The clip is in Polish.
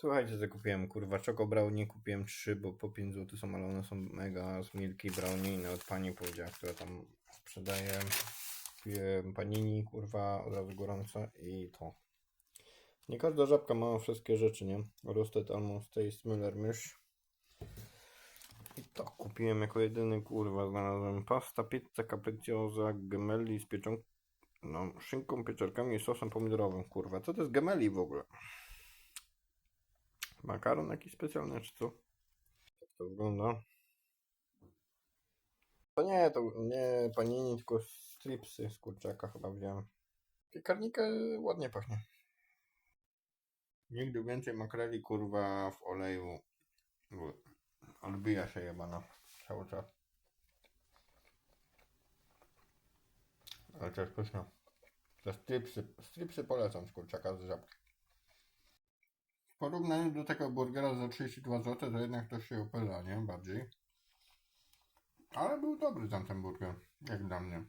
Słuchajcie, zakupiłem kurwa Choco Brownie, kupiłem 3, bo po 5 zł są, ale one są mega z Milky Brownie od pani powiedziała, która tam sprzedaje. Kupiłem panini, kurwa, od razu gorące i to. Nie każda żabka ma wszystkie rzeczy, nie? Roasted Almond Taste Müller Mysz. I to kupiłem jako jedyny, kurwa, znalazłem pasta, pizza capricciosa, gemelli z pieczą... No, szynką, pieczarkami i sosem pomidorowym, kurwa. Co to jest gemelli w ogóle? Makaron jakiś specjalny, czy co? Jak to wygląda? To nie, to nie panini, tylko stripsy z kurczaka chyba wziąłem. Piekarnika ładnie pachnie. Nigdy więcej makreli, kurwa, w oleju. Odbija się jebana cały czas. Ale to jest pyszne. Te stripsy, stripsy polecam z kurczaka z żabki. Porównaniu do tego burgera za 32 zł, to jednak to się opyla, nie? Bardziej. Ale był dobry tamten burger, jak dla mnie.